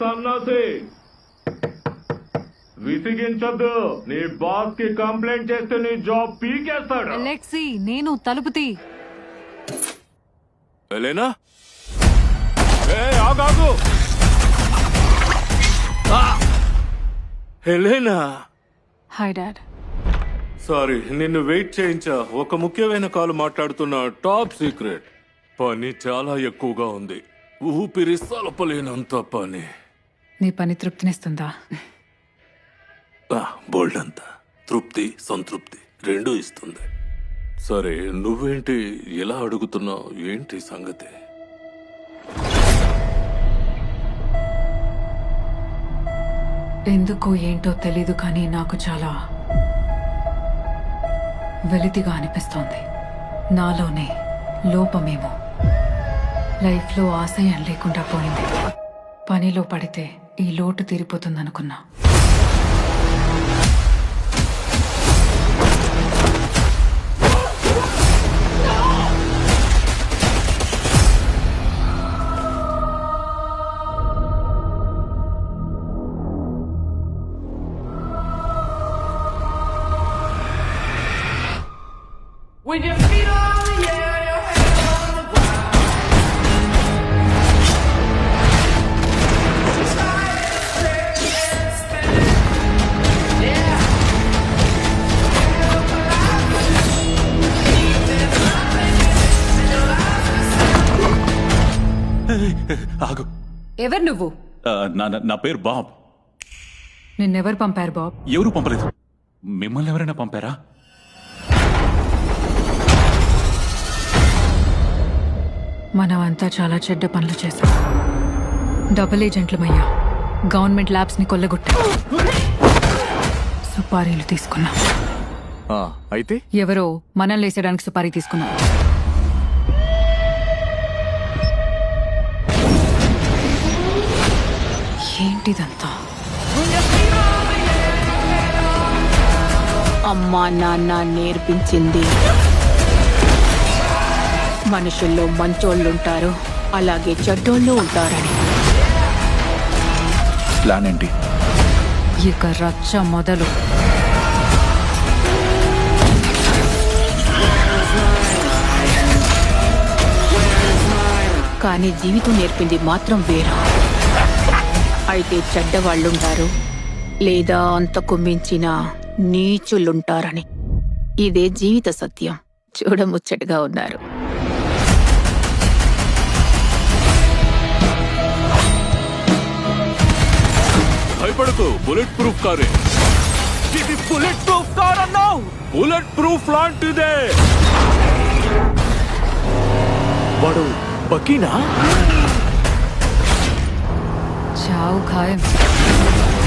సన్నాసి? విసిగించొద్దు. నీ బాస్కి కంప్లైంట్ చేస్తే నీ జాబ్ పీకేస్తాడు. అలెక్సీ నేను తలుపు తీ ఎలేనా? ఏ ఆగాగు. Helena hi dad. సారీ నిన్ను వెయిట్ చేయించా. ఒక ముఖ్యమైన కాల్ మాట్లాడుతున్న టాప్ సీక్రెట్. పని చాలా ఎక్కువగా ఉంది. ఊపిరి సలపలేనంత పని. నీ పని తృప్తినిస్తుందా? బోల్డ్ అంత తృప్తి సంతృప్తి రెండూ ఇస్తుంది. సరే నువ్వేంటి ఎలా అడుగుతున్నావు? ఏంటి సంగతి? ఎందుకో ఏంటో తెలీదు కానీ నాకు చాలా వెలితిగా అనిపిస్తోంది. నాలోనే లోపమేమో. లైఫ్లో ఆశయం లేకుండా పోయింది. పనిలో పడితే ఈ లోటు తీరిపోతుందనుకున్నా. When your feet are on the air, ఆగు. ఎవరు నువ్వు? ఆ, నా నా- నా పేరు బాబ్. నిన్నెవరు పంపారు బాబ్? ఎవరు పంపలేదు? మిమ్మల్ని ఎవరైనా పంపారా? మనం అంతా చాలా చెడ్డ పనులు చేశాం. Double ఏజెంట్లమయ్యా government ల్యాబ్స్ని కొల్లగొట్టా. సుపారీలు తీసుకున్నాం. ఆ, అయితే? ఎవరో మనల్ని వేసేయడానికి సుపారీ తీసుకున్నాం ఏంటిదంతా? అమ్మా నాన్న నేర్పించింది. మనుషుల్లో మంచోళ్ళుంటారు అలాగే చెడ్డోళ్ళు ఉంటారని. ప్లాన్ ఏంటి? ఇక రచ్చ మొదలు. కానీ జీవితం నేర్పింది మాత్రం వేరు. అయితే చెడ్డవాళ్ళుంటారు. లేదా అంతకు మించిన నీచులుంటారని. ఇదే జీవిత సత్యం. చూడముచ్చటగా ఉన్నారు. భయపడకు బుల్లెట్ ప్రూఫ్ కారే. ఇది బుల్లెట్ ప్రూఫ్ కార్ అన్నావు? బుల్లెట్ ప్రూఫ్ లాంటిదే. వాడు బకీనా? 找，我。